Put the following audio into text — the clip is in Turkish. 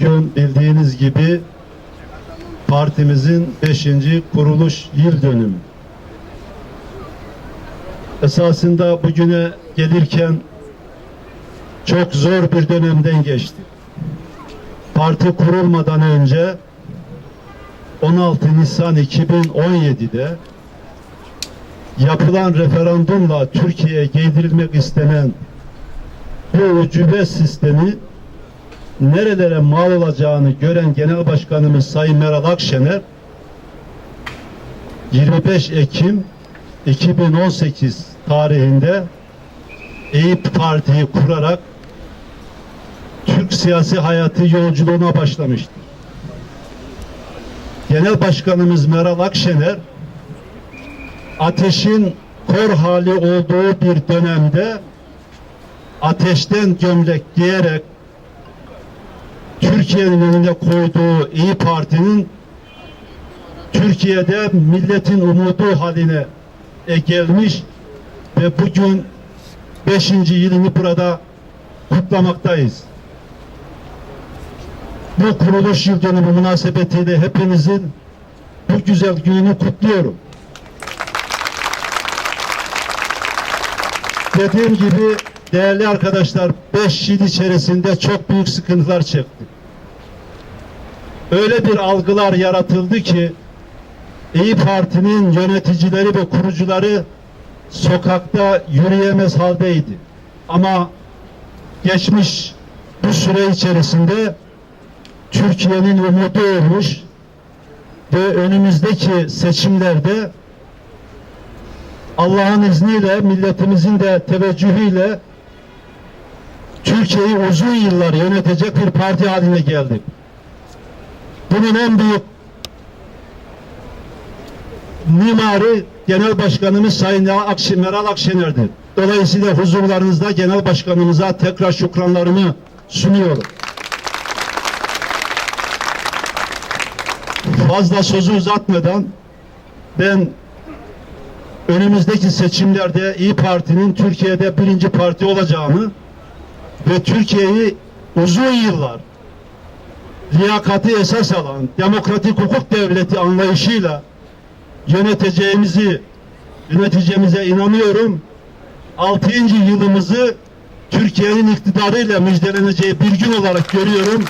Bugün bildiğiniz gibi partimizin 5. kuruluş yıl dönümü. Esasında bugüne gelirken çok zor bir dönemden geçti. Parti kurulmadan önce 16 Nisan 2017'de yapılan referandumla Türkiye'ye giydirilmek istenen bu ucube sistemi nerelere mal olacağını gören Genel Başkanımız Sayın Meral Akşener 25 Ekim 2018 tarihinde Eyüp Parti'yi kurarak Türk siyasi hayatı yolculuğuna başlamıştır. Genel Başkanımız Meral Akşener ateşin kor hali olduğu bir dönemde ateşten gömlek giyerek Türkiye'nin önüne koyduğu İyi Parti'nin Türkiye'de milletin umudu haline e, gelmiş ve bugün beşinci yılını burada kutlamaktayız. Bu kuruluş yıl dönümü münasebetiyle hepinizin bu güzel gününü kutluyorum. Dediğim gibi değerli arkadaşlar 5 yıl içerisinde çok büyük sıkıntılar çektik. Öyle bir algılar yaratıldı ki İyi Parti'nin yöneticileri ve kurucuları sokakta yürüyemez haldeydi. Ama geçmiş bu süre içerisinde Türkiye'nin umudu olmuş ve önümüzdeki seçimlerde Allah'ın izniyle milletimizin de teveccühüyle Türkiye'yi uzun yıllar yönetecek bir parti haline geldik. Bunun en büyük mimarı Genel Başkanımız Sayın Meral Akşener'dir. Dolayısıyla huzurlarınızda Genel Başkanımıza tekrar şükranlarımı sunuyorum. Fazla sözü uzatmadan ben önümüzdeki seçimlerde İyi Parti'nin Türkiye'de birinci parti olacağını ve Türkiye'yi uzun yıllar liyakati esas alan demokratik hukuk devleti anlayışıyla yöneteceğimizi yöneteceğimize inanıyorum. Altıncı yılımızı Türkiye'nin iktidarıyla müjdeleneceği bir gün olarak görüyorum.